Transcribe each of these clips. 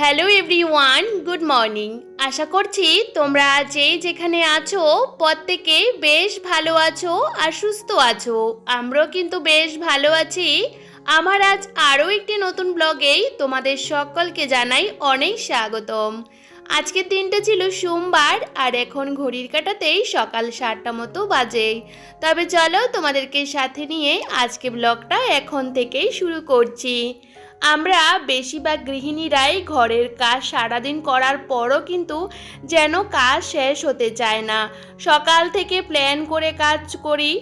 Hello everyone, good morning. আশা করছি তোমরা যেই যেখানে আছো প্রত্যেকেই বেশ ভালো আছো আর সুস্থ আছো। আমরাও কিন্তু বেশ ভালো আছি। আমার আজ আরও একটি নতুন ব্লগেই তোমাদের সকলকে জানাই অনেক স্বাগতম। আজকের দিনটা ছিল সোমবার আর এখন ঘড়ির কাটাতেই সকাল সাতটা মতো বাজে। তবে চলো তোমাদেরকে সাথে নিয়ে আজকে ব্লগটা এখন থেকেই শুরু করছি। আমরা বেশিরভাগ গৃহিণীরাই ঘরের কাজ সারাদিন করার পরও কিন্তু যেন কাজ শেষ হতে চায় না। সকাল থেকে প্ল্যান করে কাজ করি,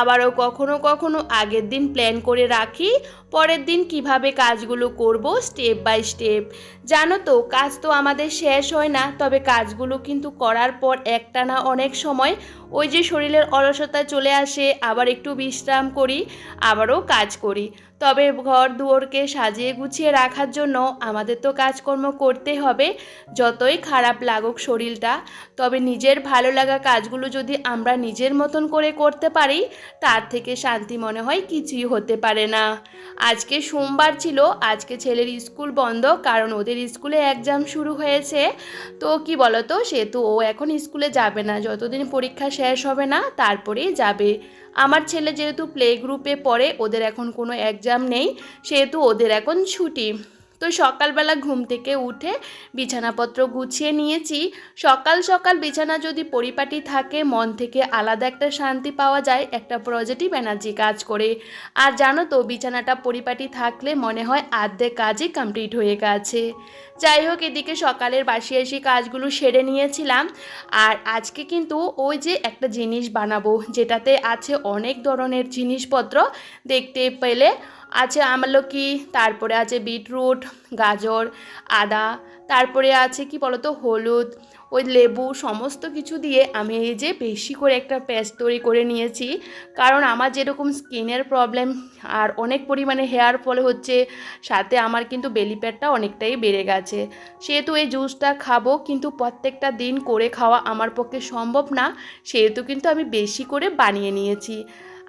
আবারও কখনো কখনো আগের দিন প্ল্যান করে রাখি, পরের দিন কীভাবে কাজগুলো করব স্টেপ বাই স্টেপ জানো তো, কাজ তো আমাদের শেষ হয় না, তবে কাজগুলো কিন্তু করার পর একটানা অনেক সময় ওই যে শরীরের অলসতা চলে আসে, আবার একটু বিশ্রাম করি, আবারও কাজ করি। তবে ঘর দুয়ারকে সাজিয়ে গুছিয়ে রাখার জন্য আমাদের তো কাজকর্ম করতে হবে। যতই খারাপ লাগুক শরীরটা, তবে নিজের ভালো লাগা কাজগুলো যদি আমরা নিজের মতন করে করতে পারি, তার থেকে শান্তি মনে হয় কিছুই হতে পারে না। আজকে সোমবার ছিল, আজকে ছেলের স্কুল বন্ধ, কারণ ওদের স্কুলে এক্সাম শুরু হয়েছে। তো কি বলতো, সেহেতু ও এখন স্কুলে যাবে না, যতদিন পরীক্ষা শেষ হবে না, তারপরেই যাবে। আমার ছেলে যেহেতু প্লে গ্রুপে পড়ে, ওদের এখন কোনো এক্সাম নেই, সেহেতু ওদের এখন ছুটি। তো সকালবেলা ঘুম থেকে উঠে বিছানাপত্র গুছিয়ে নিয়েছি। সকাল সকাল বিছানা যদি পরিপাটি থাকে, মন থেকে আলাদা একটা শান্তি পাওয়া যায়, একটা পজিটিভ এনার্জি কাজ করে। আর জানো তো, বিছানাটা পরিপাটি থাকলে মনে হয় আর্ধেক কাজই কমপ্লিট হয়ে গেছে। যাই হোক, এদিকে সকালের বাসি আসি কাজগুলো সেরে নিয়েছিলাম। আর আজকে কিন্তু ওই যে একটা জিনিস বানাবো, যেটাতে আছে অনেক ধরনের জিনিসপত্র দেখতে পেলে আছে আমলকি, তারপরে আছে বিটরুট, গাজর, আদা, তারপরে আছে কি বলতো, হলুদ, ওই লেবু, সমস্ত কিছু দিয়ে আমি এই যে বেশি করে একটা পেস্ট তৈরি করে নিয়েছি। কারণ আমার যেরকম স্কিনের প্রবলেম আর অনেক পরিমাণে হেয়ার ফল হচ্ছে, সাথে আমার কিন্তু বেলি প্যাটটা অনেকটাই বেড়ে গেছে। সেহেতু এই জুসটা খাব, কিন্তু প্রত্যেকটা দিন করে খাওয়া আমার পক্ষে সম্ভব না, সেহেতু কিন্তু আমি বেশি করে বানিয়ে নিয়েছি।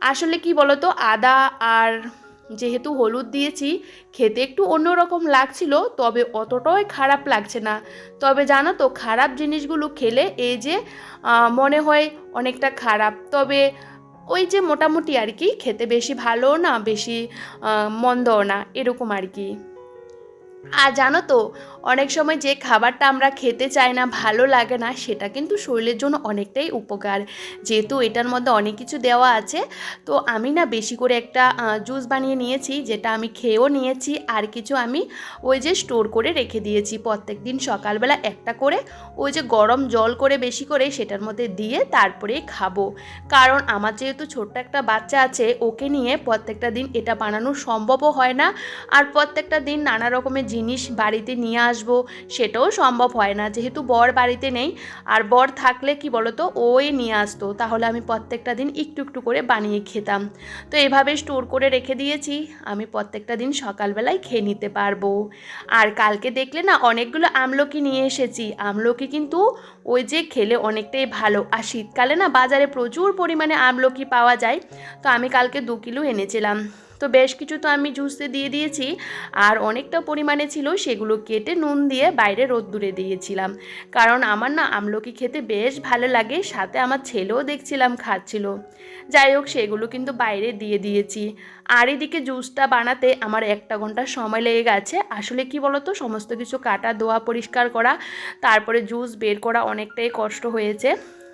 আসলে কি বলতো, আদা আর যেহেতু হলুদ দিয়েছি, খেতে একটু অন্যরকম লাগছিল, তবে অতটাই খারাপ লাগছে না। তবে জানো তো, খারাপ জিনিসগুলো খেলে এই যে মনে হয় অনেকটা খারাপ। তবে ওই যে মোটামুটি আর কি, খেতে বেশি ভালোও না, বেশি মন্দও না, এরকম আর কি। আর জানো তো অনেক সময় যে খাবারটা আমরা খেতে চাই না, ভালো লাগে না, সেটা কিন্তু শরীরের জন্য অনেকটাই উপকার। যেহেতু এটার মধ্যে অনেক কিছু দেওয়া আছে, তো আমি না বেশি করে একটা জুস বানিয়ে নিয়েছি, যেটা আমি খেয়েও নিয়েছি, আর কিছু আমি ওই যে স্টোর করে রেখে দিয়েছি। প্রত্যেক দিন সকালবেলা একটা করে ওই যে গরম জল করে বেশি করে সেটার মধ্যে দিয়ে তারপরে খাব। কারণ আমার যেহেতু ছোট্ট একটা বাচ্চা আছে, ওকে নিয়ে প্রত্যেকটা দিন এটা বানানো সম্ভবও হয় না। আর প্রত্যেকটা দিন নানা রকমের জিনিস বাড়িতে নিয়ে আসব, সেটাও সম্ভব হয় না। যেহেতু বর বাড়িতে নেই, আর বর থাকলে কি বলতো, ওই নিয়ে আসতো। তাহলে আমি প্রত্যেকটা দিন একটু একটু করে বানিয়ে খেতাম। তো এভাবে স্টোর করে রেখে দিয়েছি, আমি প্রত্যেকটা দিন সকালবেলায় খেয়ে নিতে পারব। আর কালকে দেখলে না, অনেকগুলো আমলকি নিয়ে এসেছি। আমলকি কিন্তু ওই যে খেলে অনেকটাই ভালো। আর শীতকালে না, বাজারে প্রচুর পরিমাণে আমলকি পাওয়া যায়। তো আমি কালকে দু কিলো এনেছিলাম। তো বেশ কিছু তো আমি জুসে দিয়ে দিয়েছি। আর অনেকটা পরিমাণে ছিল সেগুলো কেটে নুন দিয়ে বাইরে রোদ্দুরে দিয়েছিলাম। কারণ আমার না আমলকি খেতে বেশ ভালো লাগে, সাথে আমার ছেলেও দেখছিলাম খাচ্ছিল। যাই হোক, সেগুলো কিন্তু বাইরে দিয়ে দিয়েছি। আর এদিকে জুসটা বানাতে আমার একটা ঘণ্টা সময় লেগে গেছে। আসলে কি বলতো, সমস্ত কিছু কাটা, ধোয়া, পরিষ্কার করা, তারপরে জুস বের করা অনেকটাই কষ্ট হয়েছে।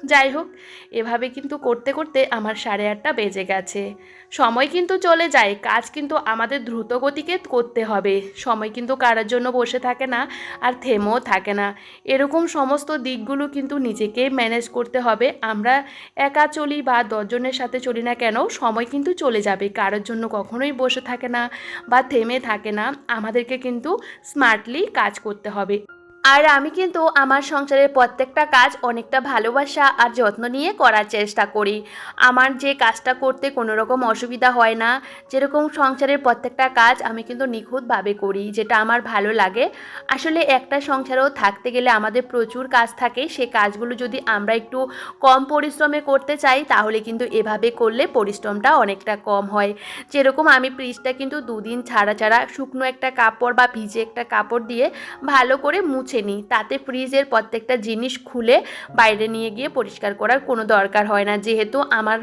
যাই হোক, এভাবে কিন্তু করতে করতে আমার সাড়ে আটটা বেজে গেছে। সময় কিন্তু চলে যায়, কাজ কিন্তু আমাদের দ্রুত গতিকে করতে হবে। সময় কিন্তু কারোর জন্য বসে থাকে না আর থেমেও থাকে না। এরকম সমস্ত দিকগুলো কিন্তু নিজেকেই ম্যানেজ করতে হবে। আমরা একা চলি বা দশজনের সাথে চলি না কেন, সময় কিন্তু চলে যাবে। কারোর জন্য কখনোই বসে থাকে না বা থেমে থাকে না। আমাদেরকে কিন্তু স্মার্টলি কাজ করতে হবে। আর আমি কিন্তু আমার সংসারের প্রত্যেকটা কাজ অনেকটা ভালোবাসা আর যত্ন নিয়ে করার চেষ্টা করি। আমার যে কাজটা করতে কোনো রকম অসুবিধা হয় না। যেরকম সংসারের প্রত্যেকটা কাজ আমি কিন্তু নিখুঁতভাবে করি, যেটা আমার ভালো লাগে। আসলে একটা সংসারেও থাকতে গেলে আমাদের প্রচুর কাজ থাকে। সে কাজগুলো যদি আমরা একটু কম পরিশ্রমে করতে চাই, তাহলে কিন্তু এভাবে করলে পরিশ্রমটা অনেকটা কম হয়। যেরকম আমি ফ্রিজটা কিন্তু দুদিন ছাড়া ছাড়া শুকনো একটা কাপড় বা ভিজে একটা কাপড় দিয়ে ভালো করে মুছে নিই তাতে ফ্রিজের প্রত্যেকটা জিনিস খুলে বাইরে নিয়ে গিয়ে পরিষ্কার করার কোনো দরকার হয় না। যেহেতু আমার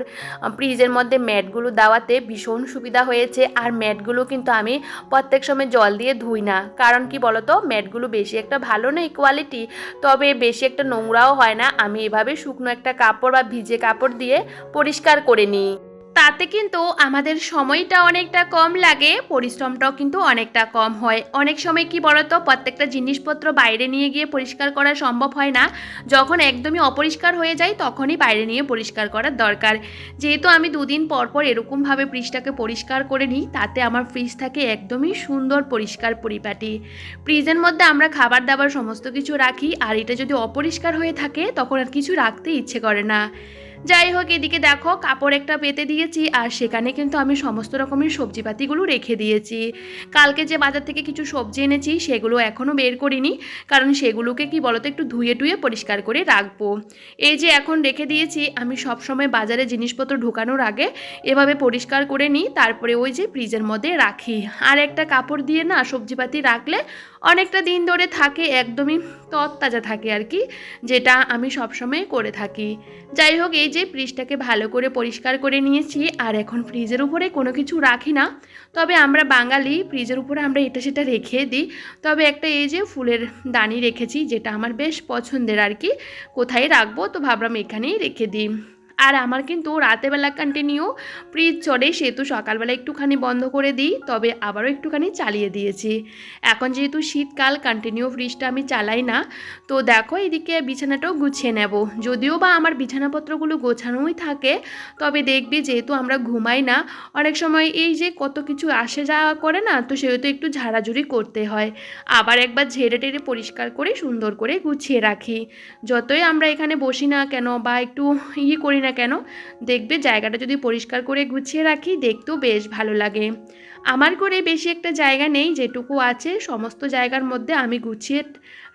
ফ্রিজের মধ্যে ম্যাটগুলো দেওয়াতে ভীষণ সুবিধা হয়েছে। আর ম্যাটগুলো কিন্তু আমি প্রত্যেক সময় জল দিয়ে ধুই না। কারণ কি বলতো? ম্যাটগুলো বেশি একটা ভালো নেই কোয়ালিটি তবে বেশি একটা নোংরাও হয় না। আমি এভাবে শুকনো একটা কাপড় বা ভিজে কাপড় দিয়ে পরিষ্কার করে নিই। তাতে কিন্তু আমাদের সময়টা অনেকটা কম লাগে, পরিশ্রমটাও কিন্তু অনেকটা কম হয়। অনেক সময় কি বলতো, প্রত্যেকটা জিনিসপত্র বাইরে নিয়ে গিয়ে পরিষ্কার করা সম্ভব হয় না। যখন একদমই অপরিষ্কার হয়ে যায়, তখনই বাইরে নিয়ে পরিষ্কার করার দরকার। যেহেতু আমি দুদিন পর পর এরকমভাবে ফ্রিজটাকে পরিষ্কার করে নিই, তাতে আমার ফ্রিজ থাকে একদমই সুন্দর পরিষ্কার পরিপাটি। ফ্রিজের মধ্যে আমরা খাবার দাবার সমস্ত কিছু রাখি, আর এটা যদি অপরিষ্কার হয়ে থাকে, তখন আর কিছু রাখতে ইচ্ছে করে না। যাই হোক, এদিকে দেখো, কাপড় একটা পেতে দিয়েছি, আর সেখানে কিন্তু আমি সমস্ত রকমের সবজিপাতিগুলো রেখে দিয়েছি। কালকে যে বাজার থেকে কিছু সবজি এনেছি, সেগুলো এখনও বের করিনি, কারণ সেগুলোকে কি বলতো, একটু ধুয়ে টুয়ে পরিষ্কার করে রাখব। এই যে এখন রেখে দিয়েছি, আমি সব সময় বাজারে জিনিসপত্র ঢোকানোর আগে এভাবে পরিষ্কার করে নিই, তারপরে ওই যে ফ্রিজের মধ্যে রাখি। আর একটা কাপড় দিয়ে না, সবজিপাতি রাখলে অনেকটা দিন ধরে থাকে, একদমই তরতাজা থাকে আর কি, যেটা আমি সবসময় করে থাকি। যাই হোক, এই যে ফ্রিজটাকে ভালো করে পরিষ্কার করে নিয়েছি, আর এখন ফ্রিজের উপরে কোনো কিছু রাখি না। তবে আমরা বাঙালি, ফ্রিজের উপরে আমরা এটা সেটা রেখে দিই। তবে একটা এই যে ফুলের দানি রেখেছি, যেটা আমার বেশ পছন্দের আর কি, কোথায় রাখব তো ভাবলাম এখানেই রেখে দিই। আর আমার কিন্তু রাতেবেলা কন্টিনিউ ফ্রিজ, চড়ে সেহেতু সকালবেলা একটুখানি বন্ধ করে দিই, তবে আবারও একটুখানি চালিয়ে দিয়েছি। এখন যেহেতু শীতকাল কন্টিনিউ ফ্রিজটা আমি চালাই না, তো দেখো এদিকে বিছানাটাও গুছিয়ে নেব। যদিও বা আমার বিছানাপত্রগুলো গোছানোই থাকে, তবে দেখবি যেহেতু আমরা ঘুমাই না, অনেক সময় এই যে কত কিছু আসে যাওয়া করে না, তো সেহেতু একটু ঝাড়াঝুড়ি করতে হয়। আবার একবার ঝেড়ে টেড়ে পরিষ্কার করে সুন্দর করে গুছিয়ে রাখি। যতই আমরা এখানে বসি না কেন বা একটু ইয়ে করি না কেন, দেখবে জায়গাটা যদি পরিষ্কার করে গুছিয়ে রাখি, দেখতেও বেশ ভালো লাগে। আমার করে বেশি একটা জায়গা নেই, যেটুকু আছে, সমস্ত জায়গার মধ্যে আমি গুছিয়ে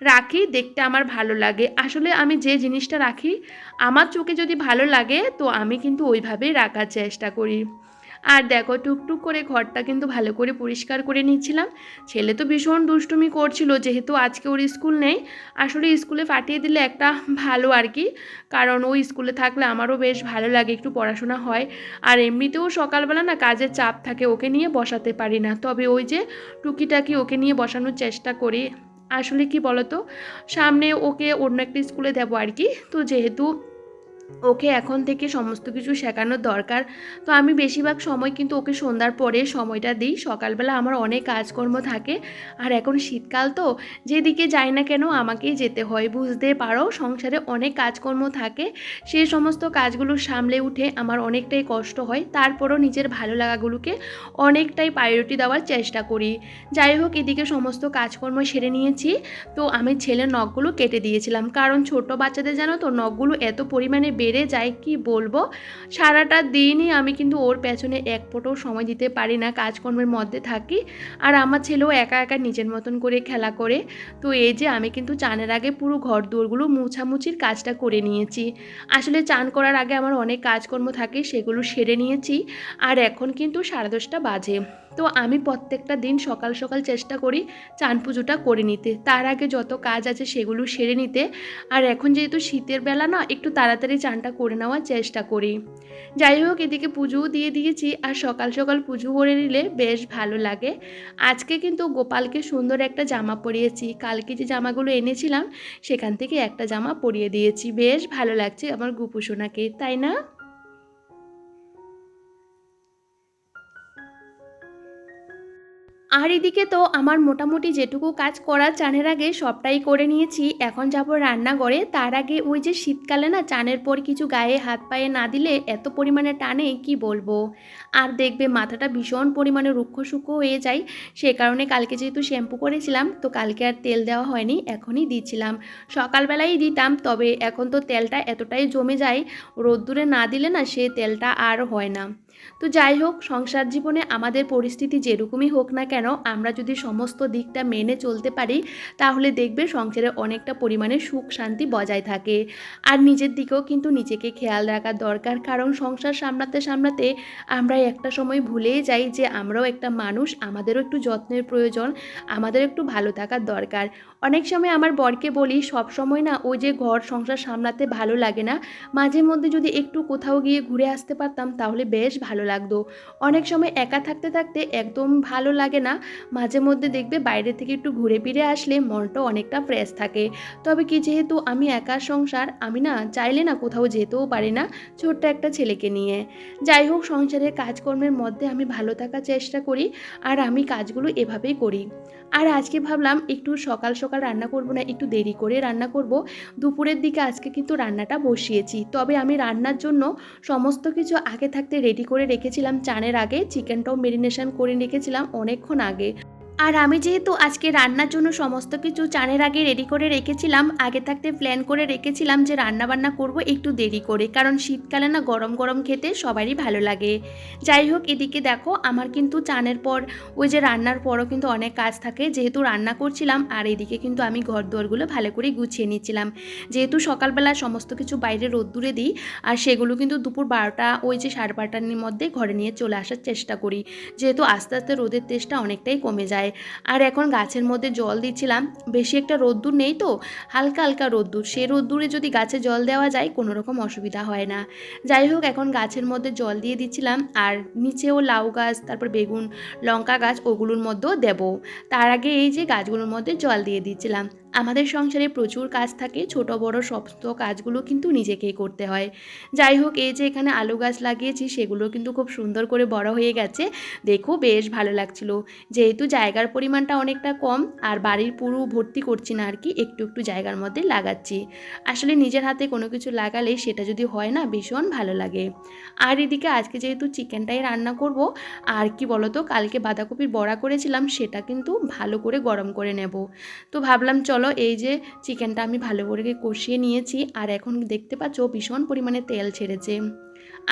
রাখি, দেখতে আমার ভালো লাগে। আসলে আমি যে জিনিসটা রাখি, আমার চোখে যদি ভালো লাগে, তো আমি কিন্তু ওইভাবেই রাখার চেষ্টা করি। আর দেখো, টুকটুক করে ঘরটা কিন্তু ভালো করে পরিষ্কার করে নিচ্ছিলাম ছেলে তো ভীষণ দুষ্টুমি করছিল, যেহেতু আজকে ওর স্কুল নেই। আসলে স্কুলে পাঠিয়ে দিলে একটা ভালো আর কি, কারণ ওই স্কুলে থাকলে আমারও বেশ ভালো লাগে, একটু পড়াশোনা হয়। আর এমনিতেও সকালবেলা না কাজের চাপ থাকে, ওকে নিয়ে বসাতে পারি না। তবে ওই যে টুকিটাকি ওকে নিয়ে বসানোর চেষ্টা করি। আসলে কি বলতো, সামনে ওকে অন্য একটা স্কুলে দেবো আর কি। তো যেহেতু ওকে এখন থেকে সমস্ত কিছু শেখানোর দরকার। তো আমি বেশিরভাগ সময় কিন্তু ওকে সন্ধ্যার পরে সময়টা দিই। সকালবেলা আমার অনেক কাজকর্ম থাকে। আর এখন শীতকাল তো, যেদিকে যাই না কেন আমাকেই যেতে হয়। বুঝতে পারো, সংসারে অনেক কাজকর্ম থাকে। সেই সমস্ত কাজগুলো সামলে উঠে আমার অনেকটাই কষ্ট হয়। তারপরও নিজের ভালো লাগাগুলোকে অনেকটাই প্রায়োরিটি দেওয়ার চেষ্টা করি। যাই হোক, এদিকে সমস্ত কাজকর্ম সেরে নিয়েছি। তো আমি ছেলের নখগুলো কেটে দিয়েছিলাম। কারণ ছোট বাচ্চাদের জানো তো, নখগুলো এত পরিমাণে বেড়ে যায়, কি বলব? সারাটা দিনই আমি কিন্তু ওর পেছনে এক ফোটাও সময় দিতে পারি না, কাজকর্মের মধ্যে থাকি। আর আমার ছেলেও একা একা নিজের মতন করে খেলা করে। তো এই যে আমি কিন্তু চানের আগে পুরো ঘর দুয়ারগুলো মুছামুছির কাজটা করে নিয়েছি। আসলে চান করার আগে আমার অনেক কাজকর্ম থাকে, সেগুলো সেরে নিয়েছি। আর এখন কিন্তু সাড়ে দশটা বাজে। তো আমি প্রত্যেকটা দিন সকাল সকাল চেষ্টা করি চান পুজোটা করে নিতে। তার আগে যত কাজ আছে সেগুলো সেরে নিতে। আর এখন যেহেতু শীতের বেলা না, একটু তাড়াতাড়ি চানটা করে নেওয়ার চেষ্টা করি। যাই হোক, এদিকে পুজোও দিয়ে দিয়েছি আর সকাল সকাল পুজো করে নিলে বেশ ভালো লাগে। আজকে কিন্তু গোপালকে সুন্দর একটা জামা পরিয়েছি। কালকে যে জামাগুলো এনেছিলাম, সেখান থেকে একটা জামা পরিয়ে দিয়েছি। বেশ ভালো লাগছে আমার গুপুসোনাকে তাই না? আর এদিকে তো আমার মোটামুটি যেটুকু কাজ করা চানের আগে সবটাই করে নিয়েছি, এখন যাব রান্নাঘরে। তার আগে ওই যে শীতকালে না চানের পর কিছু গায়ে হাত পায়ে না দিলে এত পরিমাণে টানে, কি বলব? আর দেখবে মাথাটা ভীষণ পরিমাণে রুক্ষ সূক্ষ্ম হয়ে যায়। সে কারণে কালকে যেহেতু শ্যাম্পু করেছিলাম, তো কালকে আর তেল দেওয়া হয়নি, এখনই দিয়েছিলাম সকালবেলাই দিতাম, তবে এখন তো তেলটা এতটাই জমে যায়, রোদ্দুরে না দিলে না সে তেলটা আর হয় না। তো যাই হোক, সংসার জীবনে আমাদের পরিস্থিতি যেরকমই হোক না কেন, আমরা যদি সমস্ত দিকটা মেনে চলতে পারি, তাহলে দেখবে সংসারে অনেকটা পরিমাণে সুখ শান্তি বজায় থাকে। আর নিজের দিকেও কিন্তু নিজেকে খেয়াল রাখা দরকার, কারণ সংসার সামলাতে সামলাতে আমরা একটা সময় ভুলেই যাই যে আমরাও একটা মানুষ, আমাদেরও একটু যত্নের প্রয়োজন, আমাদের একটু ভালো থাকার দরকার। অনেক সময় আমার বরকে বলি, সব সময় না ওই যে ঘর সংসার সামলাতে ভালো লাগে না, মাঝে মধ্যে যদি একটু কোথাও গিয়ে ঘুরে আসতে পারতাম, তাহলে বেশ ভালো লাগতো। অনেক সময় একা থাকতে থাকতে একদম ভালো লাগে না। মাঝে মধ্যে দেখবে বাইরে থেকে একটু ঘুরে ফিরে আসলে মনটা অনেকটা ফ্রেশ থাকে। তবে কি যেহেতু আমি একার সংসার, আমি না চাইলে না কোথাও যেতেও পারি না ছোট্ট একটা ছেলেকে নিয়ে। যাই হোক, সংসারের কাজকর্মের মধ্যে আমি ভালো থাকার চেষ্টা করি আর আমি কাজগুলো এভাবেই করি। আর আজকে ভাবলাম একটু সকাল সকাল রান্না করব না, একটু দেরি করে রান্না করব। দুপুরের দিকে আজকে কিন্তু রান্নাটা বসিয়েছি। তবে আমি রান্নার জন্য সমস্ত কিছু আগে থাকতে রেডি করে রেখেছিলাম চানের আগে চিকেনটাও মেরিনেশন করে রেখেছিলাম অনেকক্ষণ আগে। আর আমি যেহেতু আজকে রান্নার জন্য সমস্ত কিছু চানের আগে রেডি করে রেখেছিলাম, আগে থাকতে প্ল্যান করে রেখেছিলাম যে রান্না বান্না করব একটু দেরি করে, কারণ শীতকালে না গরম গরম খেতে সবারই ভালো লাগে। যাই হোক, এদিকে দেখো, আমার কিন্তু চানের পর, ওই যে রান্নার পরও কিন্তু অনেক কাজ থাকে, যেহেতু রান্না করছিলাম, আর এদিকে কিন্তু আমি ঘর দুয়ারগুলো ভালো করে গুছিয়ে নিচ্ছিলাম। যেহেতু সকালবেলা সমস্ত কিছু বাইরে রোদ্দুরে দিই, আর সেগুলো কিন্তু দুপুর বারোটা, ওই যে সাড়ে বারোটার মধ্যে ঘরে নিয়ে চলে আসার চেষ্টা করি। যেহেতু আস্তে আস্তে রোদের তেজটা অনেকটাই কমে যায়। আর এখন গাছের মধ্যে জল দিচ্ছিলাম, বেশি একটা রোদ্দুর নেই তো, হালকা হালকা রোদ্দুর। সে রোদ্দুরে যদি গাছে জল দেওয়া যায়, কোনো রকম অসুবিধা হয় না। যাই হোক, এখন গাছের মধ্যে জল দিয়ে দিচ্ছিলাম, আর নিচেও লাউ গাছ, তারপর বেগুন, লঙ্কা গাছ, ওগুলোর মধ্যেও দেব। তার আগে এই যে গাছগুলোর মধ্যে জল দিয়ে দিচ্ছিলাম। আমাদের সংসারে প্রচুর কাজ থাকে, ছোট বড় সমস্ত কাজগুলো কিন্তু নিজেকেই করতে হয়। যাই হোক, এই যে এখানে আলু গাছ লাগিয়েছি, সেগুলো কিন্তু খুব সুন্দর করে বড় হয়ে গেছে। দেখো, বেশ ভালো লাগছিল। যেহেতু জায়গার পরিমাণটা অনেকটা কম, আর বাড়ির পুরো ভর্তি করছি না আর কি, একটু একটু জায়গার মধ্যে লাগাচ্ছি। আসলে নিজের হাতে কোনো কিছু লাগালে সেটা যদি হয় না, ভীষণ ভালো লাগে। আর এদিকে আজকে যেহেতু চিকেনটাই রান্না করব, আর কি বলতো, কালকে বাঁধাকপির বড়া করেছিলাম, সেটা কিন্তু ভালো করে গরম করে নেব। তো ভাবলাম চলো, এই যে চিকেনটা আমি ভালো করে কষিয়ে নিয়েছি আর এখন দেখতে পাচ্ছ ভীষণ পরিমাণে তেল ছেড়েছে।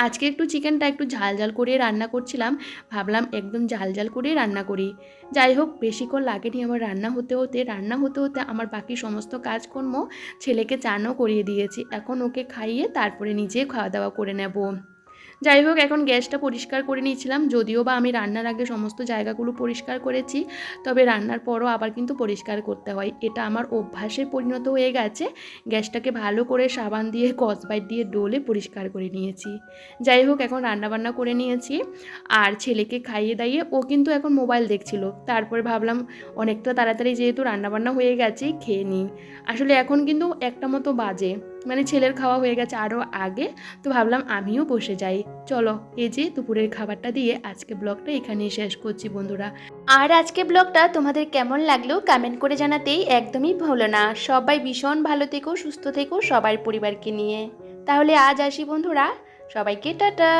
আজকে একটু চিকেনটা একটু ঝাল ঝাল করে রান্না করছিলাম, ভাবলাম একদম ঝাল ঝাল করে রান্না করি। যাই হোক বেশিক্ষণ লাগেনি আমার রান্না হতে হতে। রান্না হতে হতে আমার বাকি সমস্ত কাজকর্ম ছেলেকে চানও করিয়ে দিয়েছি। এখন ওকে খাইয়ে তারপরে নিজে খাওয়া দাওয়া করে নেব। যাই হোক, এখন গ্যাসটা পরিষ্কার করে নিয়েছিলাম। যদিও বা আমি রান্নার আগে সমস্ত জায়গাগুলো পরিষ্কার করেছি, তবে রান্নার পরও আবার কিন্তু পরিষ্কার করতে হয়। এটা আমার অভ্যাসে পরিণত হয়ে গেছে। গ্যাসটাকে ভালো করে সাবান দিয়ে কসবাইট দিয়ে ডোলে পরিষ্কার করে নিয়েছি। যাই হোক, এখন রান্নাবান্না করে নিয়েছি। আর ছেলেকে খাইয়ে দাইয়ে ও কিন্তু এখন মোবাইল দেখছিল। তারপরে ভাবলাম, অনেকটা তাড়াতাড়ি যেহেতু রান্নাবান্না হয়ে গেছে, খেয়ে নিই। আসলে এখন কিন্তু একটা মতো বাজে। মানে ছেলের খাওয়া হয়ে গেছে আরও আগে, তো ভাবলাম আমিও বসে যাই। চলো, এই যে দুপুরের খাবারটা দিয়ে আজকে ব্লগটা এখানেই শেষ করছি বন্ধুরা। আর আজকে ব্লগটা তোমাদের কেমন লাগল কমেন্ট করে জানাতেই একদমই ভুলো না। সবাই ভীষণ ভালো থেকো, সুস্থ থেকো সবার পরিবারকে নিয়ে। তাহলে আজ আসি বন্ধুরা, সবাইকে টাটা।